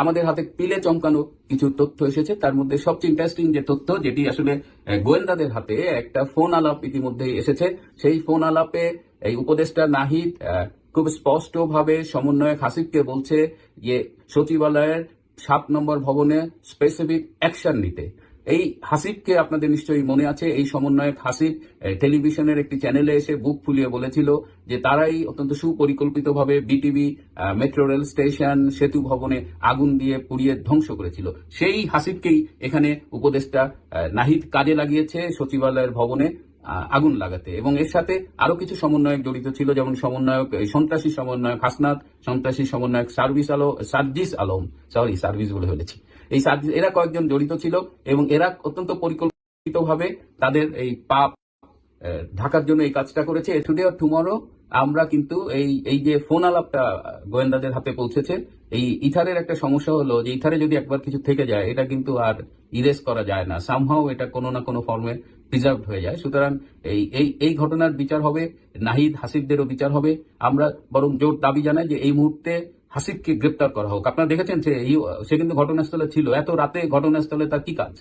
আমাদের হাতে পিলে চমকানো কিছু তথ্য এসেছে। তার মধ্যে সবচেয়ে ইন্টারেস্টিং যে তথ্য, যেটি আসলে গোয়েন্দাদের হাতে একটা ফোন আলাপ ইতিমধ্যে এসেছে। সেই ফোন আলাপে এই উপদেষ্টা নাহিদ খুব স্পষ্টভাবে সমন্বয়ক হাসিবকে বলছে যে সচিবালয়ের সাত নম্বর ভবনে স্পেসিফিক অ্যাকশন নিতে। এই হাসিবকে আপনাদের নিশ্চয়ই মনে আছে, এই সমন্বয়ক হাসিব টেলিভিশনের একটি চ্যানেলে এসে বুক ফুলিয়ে বলেছিল যে তারাই অত্যন্ত সুপরিকল্পিতভাবে বিটিভি মেট্রো রেল স্টেশন, সেতু ভবনে আগুন দিয়ে পুড়িয়ে ধ্বংস করেছিল। সেই হাসিবকেই এখানে উপদেষ্টা নাহিদ কাজে লাগিয়েছে সচিবালয়ের ভবনে। আগুন লাগাতে। এবং এর সাথে আরও কিছু সমন্বয়ক জড়িত ছিল, যেমন সমন্বয়ক সন্ত্রাসী সমন্বয়ক হাসনাত, সন্ত্রাসী সমন্বয়ক সার্ভিস আলো, সার্জিস আলম, সরি সার্ভিস বলে ফেলেছি। এই সার্জিস, এরা কয়েকজন জড়িত ছিল এবং এরা অত্যন্ত পরিকল্পিতভাবে তাদের এই পাপ ঢাকার জন্য এই কাজটা করেছে। টুডে অর টুমরো আমরা কিন্তু এই এই যে ফোন আলাপটা গোয়েন্দাদের হাতে পৌঁছেছে, এই ইথারের একটা সমস্যা হলো যে ইথারে যদি একবার কিছু থেকে যায়, এটা কিন্তু আর ইরেজ করা যায় না। সামহাও এটা কোনো না কোনো ফর্মে প্রিজার্ভ হয়ে যায়। সুতরাং এই এই এই ঘটনার বিচার হবে, নাহিদ হাসিবদেরও বিচার হবে। আমরা বরং জোর দাবি জানাই যে এই মুহূর্তে হাসিবকে গ্রেপ্তার করা হোক। আপনারা দেখেছেন সে কিন্তু ঘটনাস্থলে ছিল। এত রাতে ঘটনাস্থলে তার কি কাজ?